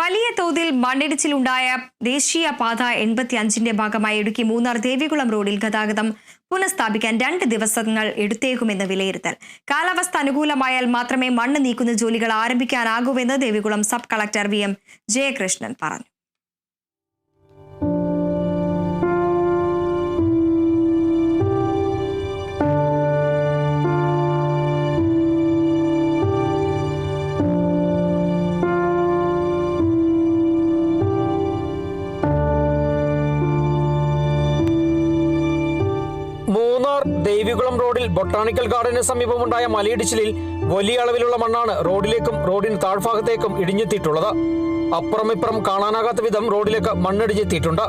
വലിയ തോതിൽ മണ്ണിടിച്ചിലുണ്ടായ ദേശീയ പാത എൺപത്തി അഞ്ചിന്റെ ഭാഗമായി ഇടുക്കി മൂന്നാർ ദേവികുളം റോഡിൽ ഗതാഗതം പുനഃസ്ഥാപിക്കാൻ രണ്ട് ദിവസങ്ങൾ എടുത്തേക്കുമെന്ന് വിലയിരുത്തൽ. കാലാവസ്ഥ അനുകൂലമായാൽ മാത്രമേ മണ്ണ് നീക്കുന്ന ജോലികൾ ആരംഭിക്കാനാകൂവെന്ന് Devikulam sub collector V M Jayakrishnan പറഞ്ഞു. ദേവികുളം റോഡിൽ ബൊട്ടാണിക്കൽ ഗാർഡന് സമീപമുണ്ടായ മലയിടിച്ചിലിൽ വലിയ അളവിലുള്ള മണ്ണാണ് റോഡിലേക്കും റോഡിന് താഴ്ഭാഗത്തേക്കും ഇടിഞ്ഞെത്തിയിട്ടുള്ളത്. അപ്പുറം ഇപ്പുറം കാണാനാകാത്ത വിധം റോഡിലേക്ക് മണ്ണിടിഞ്ഞെത്തിയിട്ടുണ്ട്.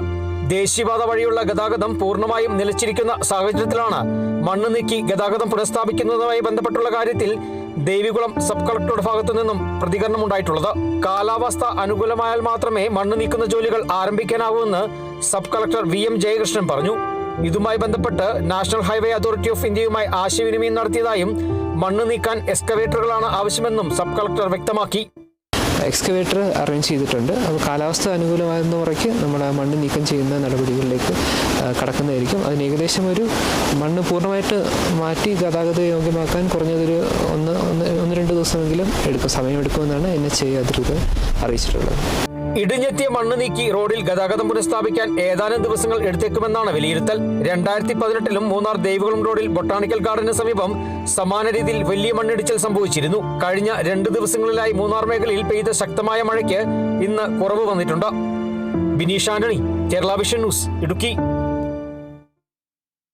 ദേശീയപാത വഴിയുള്ള ഗതാഗതം പൂർണമായും നിലച്ചിരിക്കുന്ന സാഹചര്യത്തിലാണ് മണ്ണ് നീക്കി ഗതാഗതം പുനഃസ്ഥാപിക്കുന്നതുമായി ബന്ധപ്പെട്ടുള്ള കാര്യത്തിൽ ദേവികുളം സബ് കളക്ടറുടെ ഭാഗത്തു നിന്നും പ്രതികരണം ഉണ്ടായിട്ടുള്ളത്. കാലാവസ്ഥ അനുകൂലമായാൽ മാത്രമേ മണ്ണ് നീക്കുന്ന ജോലികൾ ആരംഭിക്കാനാവൂവെന്ന് sub collector V M Jayakrishnan പറഞ്ഞു. ഇതുമായി ബന്ധപ്പെട്ട് നാഷണൽ ഹൈവേ അതോറിറ്റി ഓഫ് ഇന്ത്യയുമായി ആശയവിനിമയം നടത്തിയതായും മണ്ണ് നീക്കാൻ എക്സ്കവേറ്ററുകളാണ് ആവശ്യമെന്നും സബ് കളക്ടർ വ്യക്തമാക്കി. എക്സ്കവേറ്റർ അറേഞ്ച് ചെയ്തിട്ടുണ്ട്. അപ്പോൾ കാലാവസ്ഥ അനുകൂലമാകുന്ന മുറയ്ക്ക് നമ്മൾ മണ്ണ് നീക്കം ചെയ്യുന്ന നടപടികളിലേക്ക് കടക്കുന്നതായിരിക്കും. അതിന് ഏകദേശം ഒരു മണ്ണ് പൂർണമായിട്ട് മാറ്റി ഗതാഗത യോഗ്യമാക്കാൻ കുറഞ്ഞതൊരു ഒന്ന് ഒന്ന് ഒന്ന് രണ്ട് ദിവസമെങ്കിലും എടുക്കും സമയമെടുക്കുമെന്നാണ് എൻ എച്ച് ഐ അധികൃതർ അറിയിച്ചിട്ടുള്ളത്. ഇടിഞ്ഞെത്തിയ മണ്ണ് നീക്കി റോഡിൽ ഗതാഗതം പുനഃസ്ഥാപിക്കാൻ ഏതാനും ദിവസങ്ങൾ എടുത്തേക്കുമെന്നാണ് വിലയിരുത്തൽ. രണ്ടായിരത്തി പതിനെട്ടിലും മൂന്നാർ ദേവികുളം റോഡിൽ ബൊട്ടാണിക്കൽ ഗാർഡന് സമീപം സമാന രീതിയിൽ വലിയ മണ്ണിടിച്ചിൽ സംഭവിച്ചിരുന്നു. കഴിഞ്ഞ രണ്ട് ദിവസങ്ങളിലായി മൂന്നാർ മേഖലയിൽ പെയ്ത ശക്തമായ മഴയ്ക്ക് ഇന്ന് കുറവ് വന്നിട്ടുണ്ട്. Bineesh Antony Kerala vision news Idukki.